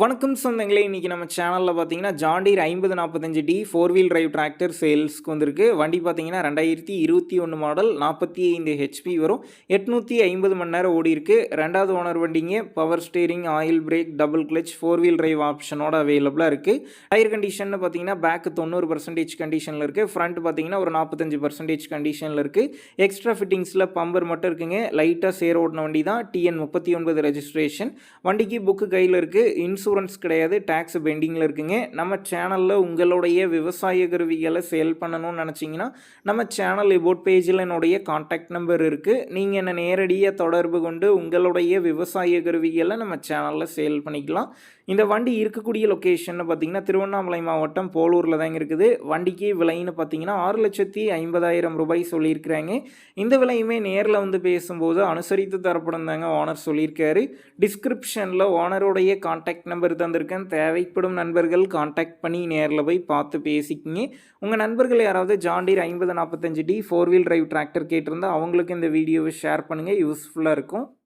வணக்கம் சொந்தங்களே இன்றைக்கி நம்ம சேனலில் பார்த்தீங்கன்னா ஜாண்டீர் ஐம்பது நாற்பத்தஞ்சு D four wheel drive tractor சேல்ஸ்க்கு வந்திருக்கு. வண்டி பார்த்தீங்கன்னா ரெண்டாயிரத்தி இருபத்தி ஒன்று மாடல் நாற்பத்தி ஐந்து ஹெச்பி வரும். எட்நூற்றி ஐம்பது மணி நேரம் ஓடி இருக்கு. ரெண்டாவது ஓனர் வண்டிங்க power steering oil brake double clutch four wheel drive ஆப்ஷனோட அவைலபிளாக இருக்குது டயர் கண்டிஷன் பார்த்தீங்கன்னா பேக் தொண்ணூறு பர்சன்டேஜ் கண்டிஷனில் இருக்குது ஃப்ரண்ட் பார்த்தீங்கன்னா ஒரு நாற்பத்தஞ்சு பர்சன்டேஜ் கண்டிஷனில் இருக்குது எக்ஸ்ட்ரா ஃபிட்டிங்ஸில் பம்பர் மட்டும் இருக்குங்க. லைட்டாக சேர் ஓடின வண்டி தான் டிஎன் முப்பத்தி ஒன்பது ரெஜிஸ்ட்ரேஷன் வண்டிக்கு புக்கு கையில் இருக்குது இன்சூரன்ஸ் கிடையாது டேக்ஸ் பெண்டிங்கில் இருக்குங்க. நம்ம சேனலில் உங்களுடைய விவசாய கருவிகளை சேல் பண்ணணும்னு நினச்சிங்கன்னா நம்ம சேனல் இபோட் பேஜில் என்னுடைய காண்டாக்ட் நம்பர் இருக்குது நீங்கள் என்னை நேரடியாக தொடர்பு கொண்டு உங்களுடைய விவசாய கருவிகளை நம்ம சேனலில் சேல் பண்ணிக்கலாம். இந்த வண்டி இருக்கக்கூடிய லொக்கேஷன் பார்த்தீங்கன்னா திருவண்ணாமலை மாவட்டம் போலூரில் தாங்க இருக்குது. வண்டிக்கு விலைன்னு பார்த்தீங்கன்னா ஆறு லட்சத்தி ஐம்பதாயிரம் ரூபாய் சொல்லியிருக்கிறாங்க. இந்த விலையுமே நேரில் வந்து பேசும்போது அனுசரித்து தரப்படும் தாங்க ஓனர் சொல்லியிருக்காரு. டிஸ்கிரிப்ஷனில் ஓனருடைய காண்டாக்ட் நம்பர் தந்திருக்கேன். தேவைப்படும் நண்பர்கள் காண்டாக்ட் பண்ணி நேரில் போய் பார்த்து பேசிக்கிங்க. உங்கள் நண்பர்கள் யாராவது ஜாண்டீர் ஐம்பது நாற்பத்தஞ்சு D four wheel drive tractor கேட்டிருந்தா அவங்களுக்கு இந்த வீடியோவை ஷேர் பண்ணுங்கள் யூஸ்ஃபுல்லாக இருக்கும்.